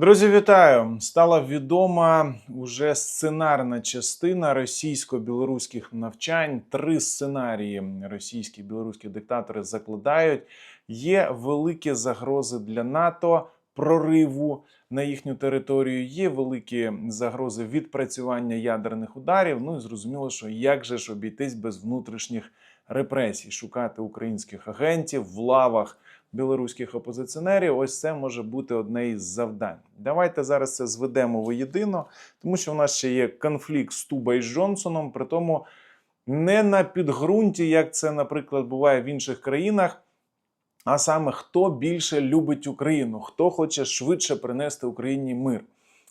Друзі, вітаю! Стала відома уже сценарна частина російсько-білоруських навчань. Три сценарії російські білоруські диктатори закладають. Є великі загрози для НАТО прориву на їхню територію. Є великі загрози відпрацювання ядерних ударів. Ну і зрозуміло, що як же ж обійтись без внутрішніх репресій, шукати українських агентів в лавах білоруських опозиціонерів. Ось це може бути одне із завдань. Давайте зараз це зведемо воєдино, тому що в нас ще є конфлікт з Туба і з Джонсоном, при тому не на підґрунті, як це, наприклад, буває в інших країнах. А саме хто більше любить Україну, хто хоче швидше принести Україні мир.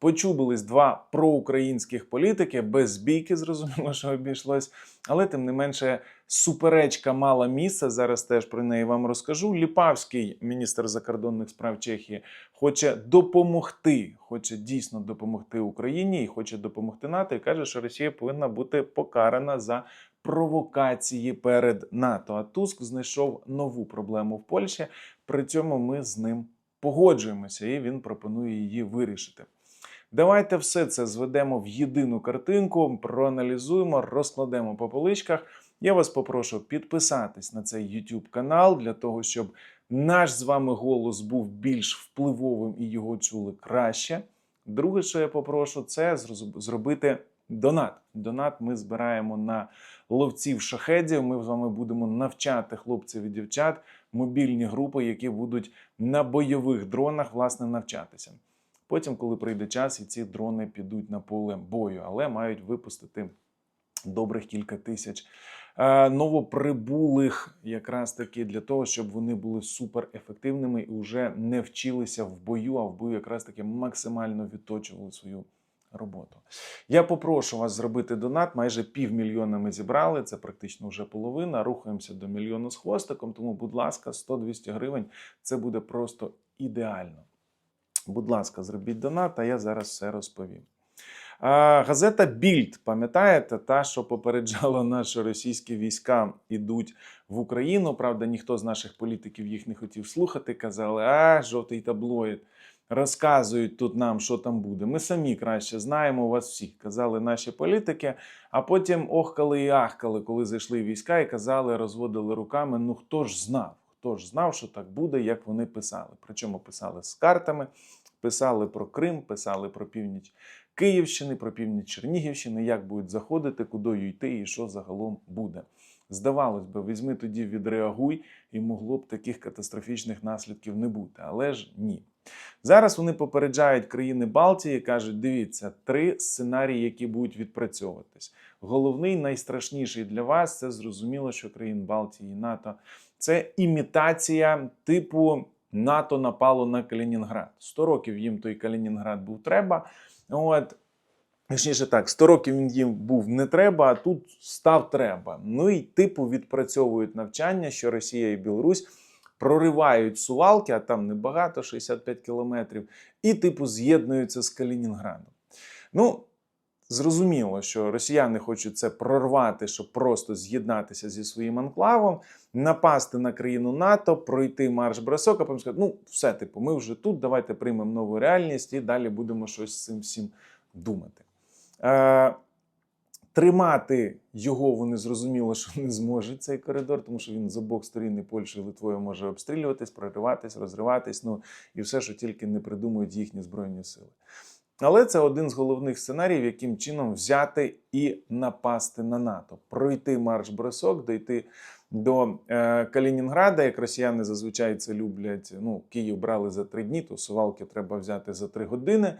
Почубились два проукраїнських політики, без бійки, зрозуміло, що обійшлось, але тим не менше суперечка мала місце. Зараз теж про неї вам розкажу. Ліпавський, міністр закордонних справ Чехії, хоче допомогти, хоче дійсно допомогти Україні і хоче допомогти НАТО. І каже, що Росія повинна бути покарана за провокації перед НАТО. А Туск знайшов нову проблему в Польщі. При цьому ми з ним погоджуємося, і він пропонує її вирішити. Давайте все це зведемо в єдину картинку, проаналізуємо, розкладемо по поличках. Я вас попрошу підписатись на цей YouTube канал для того, щоб наш з вами голос був більш впливовим і його чули краще. Друге, що я попрошу, це зробити донат. Донат ми збираємо на ловців шахедів. Ми з вами будемо навчати хлопців і дівчат мобільні групи, які будуть на бойових дронах власне навчатися. Потім, коли прийде час, і ці дрони підуть на поле бою, але мають випустити добрих кілька тисяч е, новоприбулих, якраз таки для того, щоб вони були суперефективними і вже не вчилися в бою, а в бою якраз таки максимально відточували свою роботу. Я попрошу вас зробити донат. Майже півмільйона ми зібрали. Це практично вже половина. Рухаємося до мільйону з хвостиком. Тому, будь ласка, 100-200 гривень це буде просто ідеально. Будь ласка, зробіть донат, а я зараз все розповім. А, газета Більд, пам'ятаєте, та, що попереджала що російські війська йдуть в Україну. Правда, ніхто з наших політиків їх не хотів слухати. Казали, а, жовтий таблоїд. Розказують тут нам, що там буде. Ми самі краще знаємо вас всіх, казали наші політики. А потім охкали і ахкали, коли зайшли війська, і казали, розводили руками. Ну хто ж знав? Хто ж знав, що так буде, як вони писали? Причому писали з картами, писали про Крим, писали про північ Київщини, про північ Чернігівщини, як будуть заходити, куди йти і що загалом буде. Здавалось би, візьми тоді відреагуй, і могло б таких катастрофічних наслідків не бути. Але ж ні. Зараз вони попереджають країни Балтії, кажуть: дивіться, три сценарії, які будуть відпрацьовуватись. Головний, найстрашніший для вас це зрозуміло, що країн Балтії і НАТО це імітація типу НАТО напало на Калінінград. 100 років їм той Калінінград був треба. От. Точніше так, 100 років він їм був не треба, а тут став треба. Ну і типу відпрацьовують навчання, що Росія і Білорусь проривають сувалки, а там небагато, 65 кілометрів, і типу з'єднуються з Калінінградом. Ну, зрозуміло, що росіяни хочуть це прорвати, щоб просто з'єднатися зі своїм анклавом, напасти на країну НАТО, пройти марш-бросок, а потім сказати, ну все, типу, ми вже тут, давайте приймемо нову реальність і далі будемо щось з цим всім думати. Е, Тримати його вони зрозуміло, що не зможуть цей коридор, тому що він з обох сторін і Польщею і Литвою може обстрілюватись, прориватись, розриватись, ну і все, що тільки не придумують їхні збройні сили. Але це один з головних сценаріїв, яким чином взяти і напасти на НАТО, пройти марш-бросок, дійти до е, Калінінграда, як росіяни зазвичай це люблять. Ну, Київ брали за три дні, то сувалки треба взяти за три години.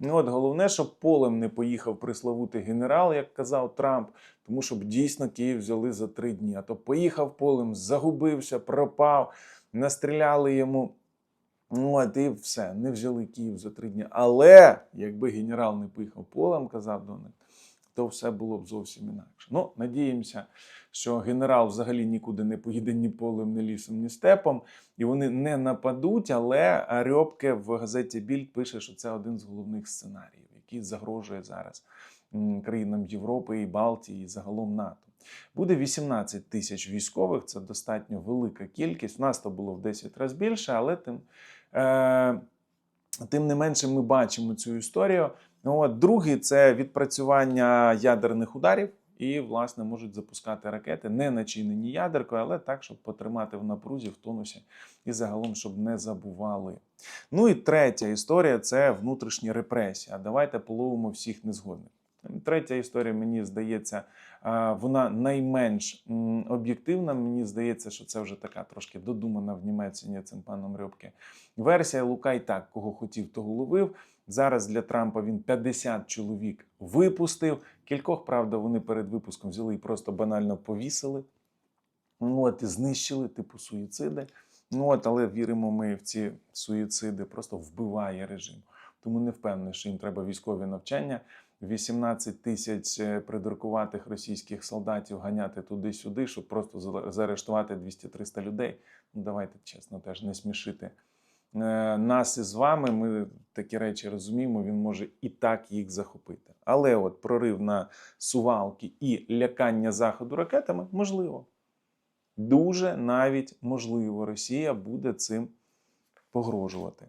Ну, от головне, щоб полем не поїхав приславутий генерал, як казав Трамп, тому щоб дійсно Київ взяли за три дні. А то поїхав полем, загубився, пропав, настріляли йому. Ну, от і все, не взяли Київ за три дні. Але якби генерал не поїхав полем, казав Дональд, то все було б зовсім інакше. Ну, надіємося, що генерал взагалі нікуди не поїде ні полем, ні лісом, ні степом, і вони не нападуть. Але Рьобке в газеті Більд пише, що це один з головних сценаріїв, який загрожує зараз країнам Європи і Балтії, і загалом НАТО. Буде 18 тисяч військових, це достатньо велика кількість. Нас то було в 10 разів більше, але тим. Е- Тим не менше, ми бачимо цю історію. От, другий це відпрацювання ядерних ударів. І, власне, можуть запускати ракети, не начинені ядеркою, але так, щоб потримати в напрузі, в тонусі і загалом, щоб не забували. Ну і третя історія це внутрішні репресії. А давайте половимо всіх незгодних. Третя історія, мені здається, вона найменш об'єктивна. Мені здається, що це вже така трошки додумана в Німеччині цим паном Рьобке. Версія Лука і так, кого хотів, того ловив. Зараз для Трампа він 50 чоловік випустив. Кількох, правда, вони перед випуском взяли і просто банально повісили. Ну, от, і знищили, типу суїциди. Ну, от, але віримо ми в ці суїциди, просто вбиває режим. Тому не впевнений, що їм треба військові навчання. 18 тисяч е, придуркуватих російських солдатів ганяти туди-сюди, щоб просто заарештувати 200-300 людей. Ну, давайте чесно, теж не смішити е, нас із вами. Ми такі речі розуміємо, він може і так їх захопити. Але от прорив на сувалки і лякання заходу ракетами можливо. Дуже навіть можливо, Росія буде цим погрожувати.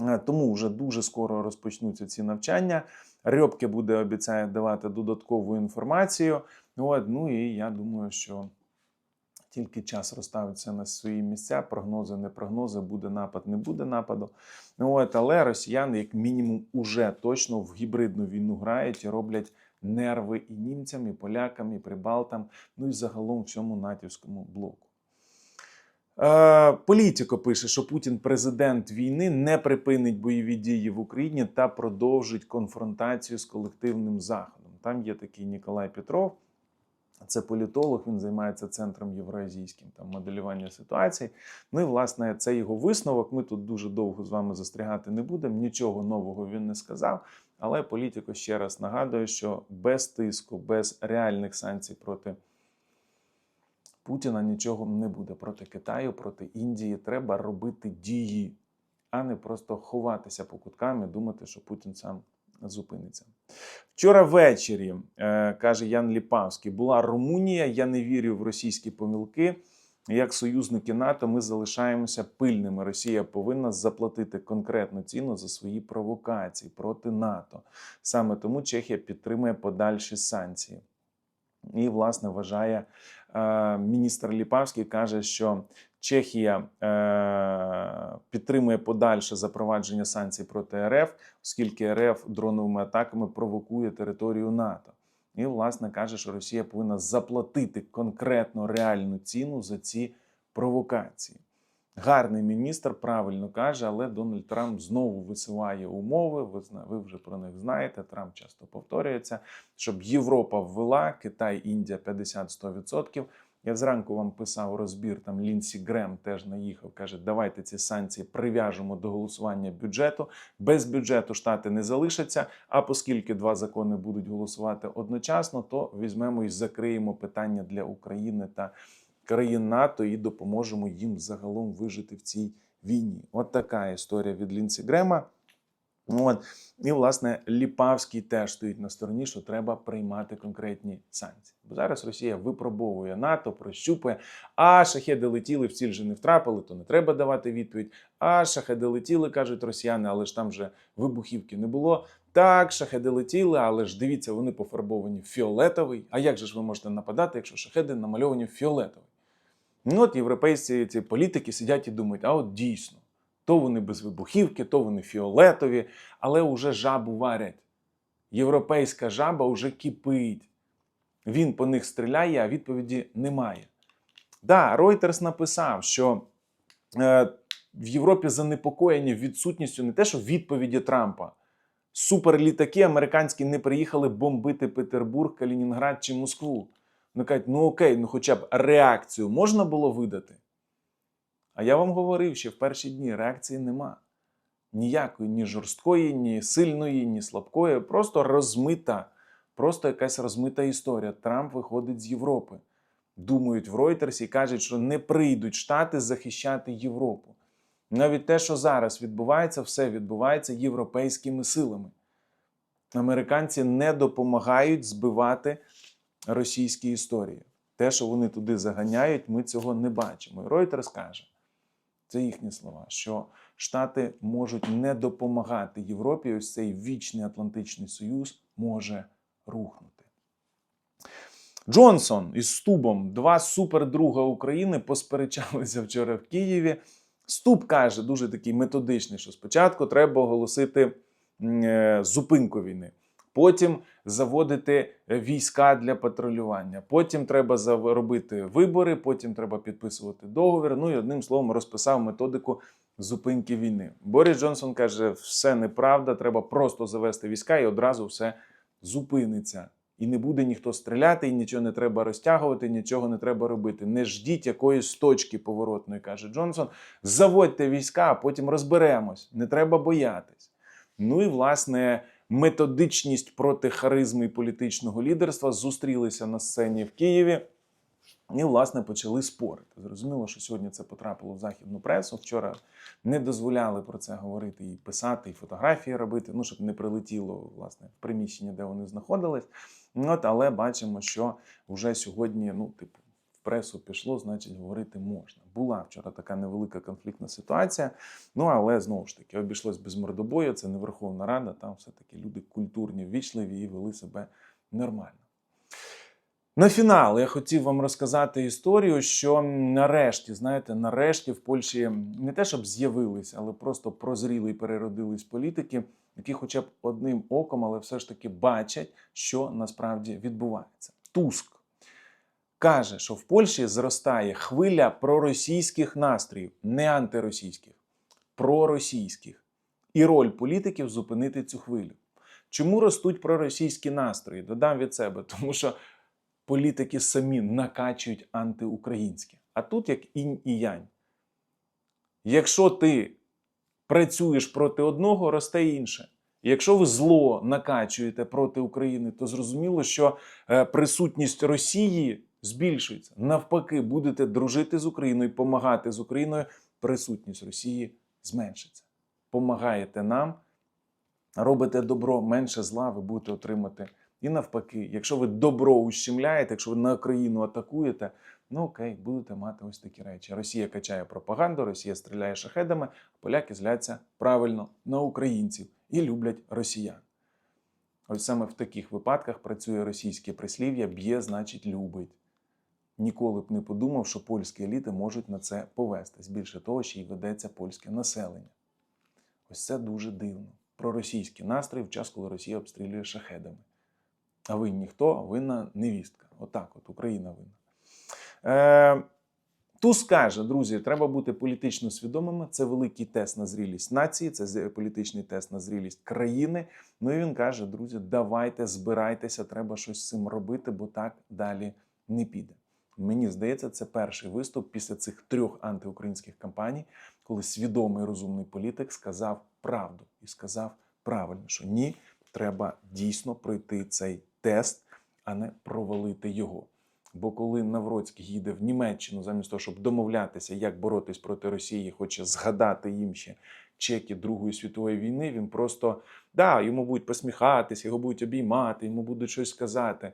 Е, Тому вже дуже скоро розпочнуться ці навчання. Рьобке буде обіцяє давати додаткову інформацію. От, ну і я думаю, що тільки час розставиться на свої місця. Прогнози, не прогнози, буде напад, не буде нападу. От, але росіяни, як мінімум, уже точно в гібридну війну грають і роблять нерви і німцям, і полякам, і прибалтам, ну і загалом всьому натівському блоку. Е, Політико пише, що Путін президент війни не припинить бойові дії в Україні та продовжить конфронтацію з колективним заходом. Там є такий Ніколай Петров, це політолог, він займається центром євроазійським там моделювання ситуацій. Ну і власне це його висновок. Ми тут дуже довго з вами застрягати не будемо. Нічого нового він не сказав. Але політико ще раз нагадує, що без тиску, без реальних санкцій проти Путіна нічого не буде проти Китаю, проти Індії. Треба робити дії, а не просто ховатися по куткам і думати, що Путін сам зупиниться. Вчора ввечері, е, каже Ян Ліпавський, була Румунія. Я не вірю в російські помилки. Як союзники НАТО, ми залишаємося пильними. Росія повинна заплатити конкретну ціну за свої провокації проти НАТО. Саме тому Чехія підтримує подальші санкції. І, власне, вважає е, міністр Ліпавський, каже, що Чехія е, підтримує подальше запровадження санкцій проти РФ, оскільки РФ дроновими атаками провокує територію НАТО. І, власне, каже, що Росія повинна заплатити конкретно реальну ціну за ці провокації. Гарний міністр правильно каже, але Дональд Трамп знову висуває умови. Ви ви вже про них знаєте. Трамп часто повторюється, щоб Європа ввела Китай, Індія 50-100%. Я зранку вам писав розбір. Там Лінсі Грем теж наїхав. каже: давайте ці санкції прив'яжемо до голосування бюджету. Без бюджету штати не залишаться. А оскільки два закони будуть голосувати одночасно, то візьмемо і закриємо питання для України та країн НАТО і допоможемо їм загалом вижити в цій війні. От така історія від Лінсі Грема. От. І, власне, Ліпавський теж стоїть на стороні, що треба приймати конкретні санкції. Бо зараз Росія випробовує НАТО, прощупує, а шахеди летіли, в ціль же не втрапили, то не треба давати відповідь. А шахеди летіли, кажуть росіяни, але ж там вже вибухівки не було. Так, шахеди летіли, але ж дивіться, вони пофарбовані фіолетовий. А як же ж ви можете нападати, якщо шахеди намальовані в фіолетовий? Ну от європейські ці політики сидять і думають, а от дійсно, то вони без вибухівки, то вони фіолетові, але вже жабу варять. Європейська жаба вже кипить. Він по них стріляє, а відповіді немає. Да, Reuters написав, що е, в Європі занепокоєні відсутністю не те, що відповіді Трампа. Суперлітаки американські не приїхали бомбити Петербург, Калінінград чи Москву. Вони кажуть, ну окей, ну хоча б реакцію можна було видати. А я вам говорив, що в перші дні реакції нема. Ніякої, ні жорсткої, ні сильної, ні слабкої. Просто розмита, просто якась розмита історія. Трамп виходить з Європи. Думають в Reuters і кажуть, що не прийдуть Штати захищати Європу. Навіть те, що зараз відбувається, все відбувається європейськими силами. Американці не допомагають збивати російські історії. Те, що вони туди заганяють, ми цього не бачимо. І Reuters каже, це їхні слова, що Штати можуть не допомагати Європі. Ось цей вічний Атлантичний Союз може рухнути. Джонсон із Стубом, два супердруга України, посперечалися вчора в Києві. Стуб каже, дуже такий методичний, що спочатку треба оголосити е, зупинку війни, потім заводити е, війська для патрулювання, потім треба робити вибори, потім треба підписувати договір. Ну і одним словом розписав методику зупинки війни. Борис Джонсон каже, все неправда, треба просто завести війська і одразу все зупиниться. І не буде ніхто стріляти, і нічого не треба розтягувати, нічого не треба робити. Не ждіть якоїсь точки поворотної, каже Джонсон. Заводьте війська, а потім розберемось. Не треба боятись. Ну і власне методичність проти харизми і політичного лідерства зустрілися на сцені в Києві. І, власне, почали спорити. Зрозуміло, що сьогодні це потрапило в західну пресу. Вчора не дозволяли про це говорити і писати, і фотографії робити, ну щоб не прилетіло власне в приміщення, де вони знаходились. От, але бачимо, що вже сьогодні, ну, типу, пресу пішло, значить, говорити можна. Була вчора така невелика конфліктна ситуація. Ну але знову ж таки обійшлось без мордобою. Це не Верховна Рада. Там все-таки люди культурні, ввічливі і вели себе нормально. На фінал я хотів вам розказати історію, що нарешті, знаєте, нарешті в Польщі не те, щоб з'явились, але просто прозріли і переродились політики, які, хоча б одним оком, але все ж таки бачать, що насправді відбувається. Туск каже, що в Польщі зростає хвиля проросійських настроїв, не антиросійських, проросійських. І роль політиків зупинити цю хвилю. Чому ростуть проросійські настрої? Додам від себе, тому що політики самі накачують антиукраїнське. А тут як інь і янь. Якщо ти працюєш проти одного, росте інше. Якщо ви зло накачуєте проти України, то зрозуміло, що е, присутність Росії збільшується. Навпаки, будете дружити з Україною, допомагати з Україною, присутність Росії зменшиться. Помагаєте нам, робите добро, менше зла, ви будете отримати. І навпаки, якщо ви добро ущемляєте, якщо ви на Україну атакуєте, ну окей, будете мати ось такі речі. Росія качає пропаганду, Росія стріляє шахедами, а поляки зляться правильно на українців і люблять росіян. Ось саме в таких випадках працює російське прислів'я б'є, значить, любить. Ніколи б не подумав, що польські еліти можуть на це повестись. Більше того, ще й ведеться польське населення. Ось це дуже дивно. Про російські настрої в час, коли Росія обстрілює шахедами. А ви ніхто, а винна невістка. Отак, от Україна винна. Е, Туз каже, друзі, треба бути політично свідомими. Це великий тест на зрілість нації, це політичний тест на зрілість країни. Ну і він каже: друзі, давайте збирайтеся, треба щось з цим робити, бо так далі не піде. Мені здається, це перший виступ після цих трьох антиукраїнських кампаній, коли свідомий розумний політик сказав правду і сказав правильно, що ні, треба дійсно пройти цей тест, а не провалити його. Бо коли Навроцький їде в Німеччину, замість того, щоб домовлятися, як боротись проти Росії, хоче згадати їм ще чеки Другої світової війни, він просто да, йому будуть посміхатися, його будуть обіймати, йому будуть щось сказати,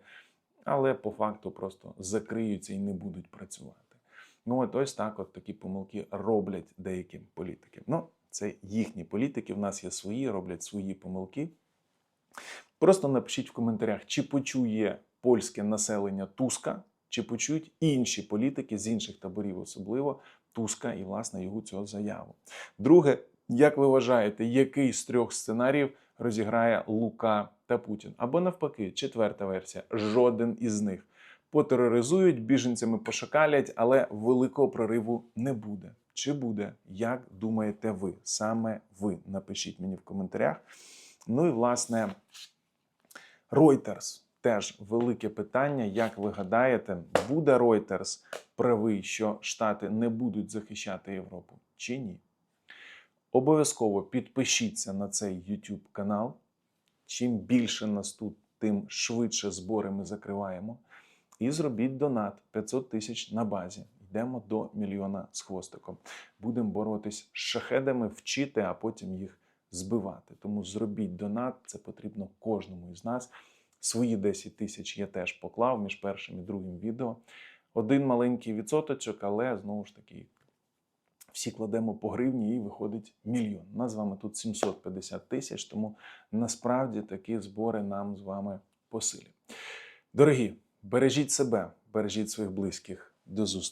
але по факту просто закриються і не будуть працювати. Ну от ось так, от такі помилки роблять деякі політики. Ну, це їхні політики. В нас є свої, роблять свої помилки. Просто напишіть в коментарях, чи почує польське населення Туска, чи почують інші політики з інших таборів, особливо Туска і власне його цього заяву. Друге, як ви вважаєте, який з трьох сценаріїв розіграє Лука та Путін? Або навпаки, четверта версія жоден із них. Потероризують, біженцями пошакалять, але великого прориву не буде. Чи буде? Як думаєте ви? Саме ви напишіть мені в коментарях. Ну і власне. Reuters теж велике питання. Як ви гадаєте, буде Reuters правий, що Штати не будуть захищати Європу чи ні? Обов'язково підпишіться на цей YouTube канал. Чим більше нас тут, тим швидше збори ми закриваємо. І зробіть донат 500 тисяч на базі. Йдемо до мільйона з хвостиком. Будемо боротись з шахедами, вчити, а потім їх збивати. Тому зробіть донат, це потрібно кожному із нас. Свої 10 тисяч я теж поклав між першим і другим відео. Один маленький відсоточок, але знову ж таки всі кладемо по гривні і виходить мільйон. Нас з вами тут 750 тисяч, тому насправді такі збори нам з вами посилі. Дорогі, бережіть себе, бережіть своїх близьких. До зустрічі.